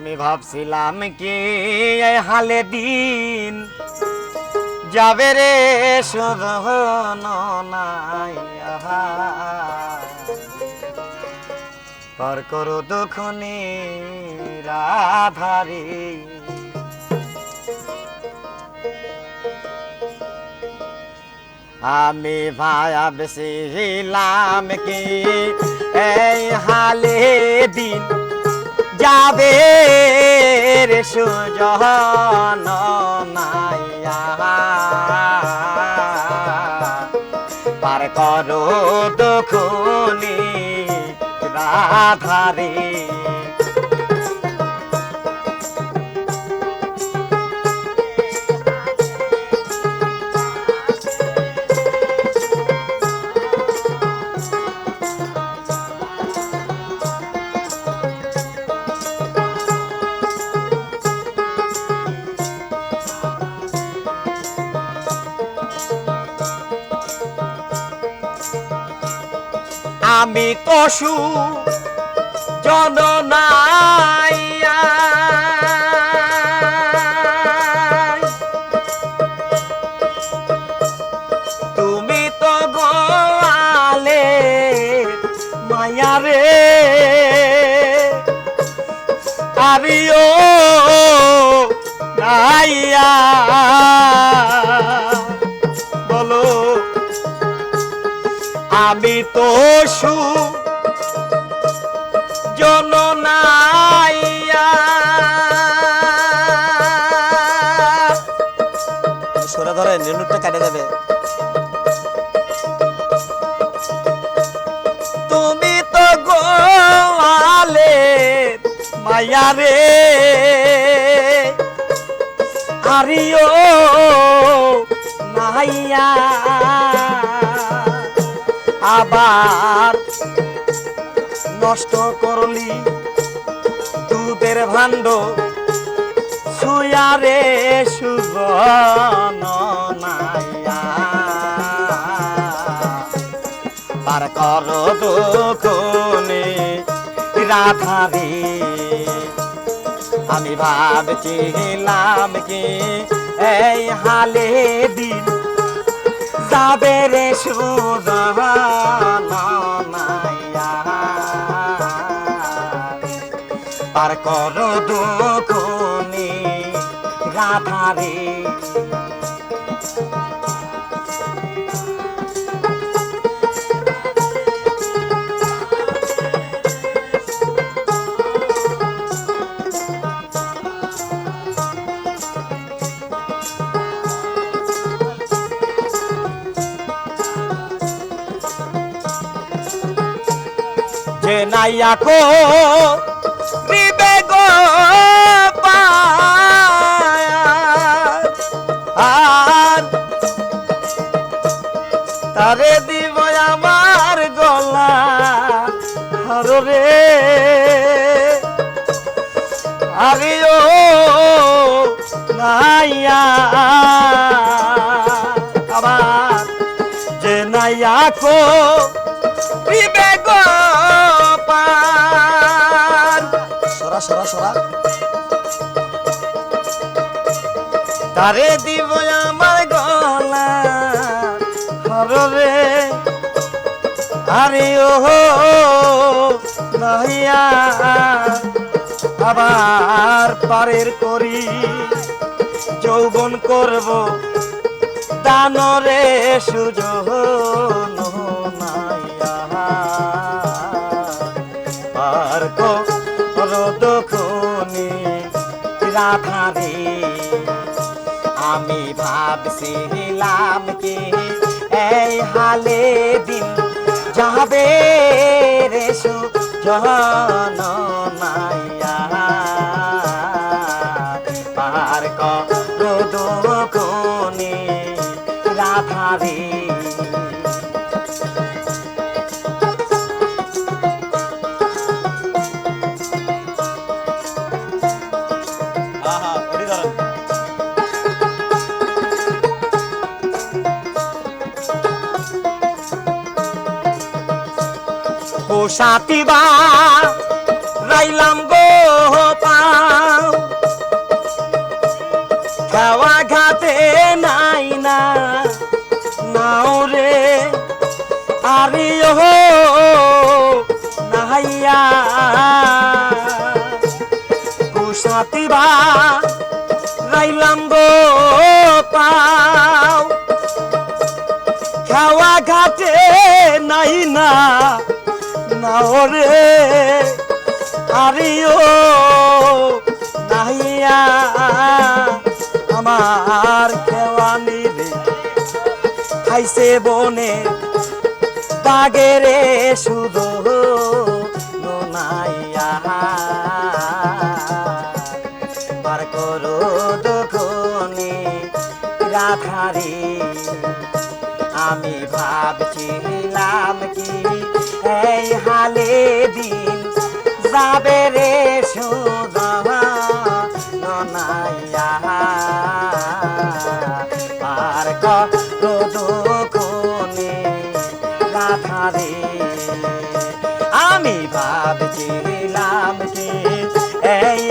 আমি ভাবছিলাম কি হালে দিন যাবে রে শোধন নাই আহা। কর দুখনি রাধারি আমি ভাবছিলাম কি এই হালে দিন যাবে সুজন মাইয়া। পার করো দুখনি রাধারে আমি কসু জননাইয়া। আমি তো সু। জননাইয়া। সরে ধরে নিনুটটা কাটে যাবে তুমি তো গোয়ালে মায়া রে। আরিও নাইয়া। আবার নষ্ট করলি দুধের ভাণ্ড। সুয়ারে সুজন নাইয়া পার কর দুখনে রাধারে। আমি ভাবছিলাম কি, এই হালে দিন যাবে রে পার কর দুখনে রাধারে যে নাইয়া দিবে গো আর তারে দিব আমার গলা, হারো রে। আরিও নাইয়া। আবার যে নাইয়া কো দিবে গো পার সরা সরা সরা। তারে দিব আমার গলা হররে। আরে ও নাহিয়া। আবার পারের করি যৌবন করব দানরে সুযোগ। রাধারে। আমি ভাবছিলাম কি এই হালে দিন যাবে রে সুজন। সাতিবা রাইলাম গো পাও খাওয়া ঘাতে নাই না, নাও রে, আরে হো, নাহাইয়া। সাতিবা রাইলাম গো পাও খাওয়া ঘাটে নাই না নাও রে, আরিও নাইয়া আমার খেওয়ানি রে। খাইছে বনে বাগেরে শুধু নাইয়া পার করো দোকনে রাধারে। আমি ভাবছিলাম কি এই কালে দিন যাবে রে সুদা ননাইয়া। আর কত দুকুনি গাথা রে। আমি ভাবছিলাম কি এই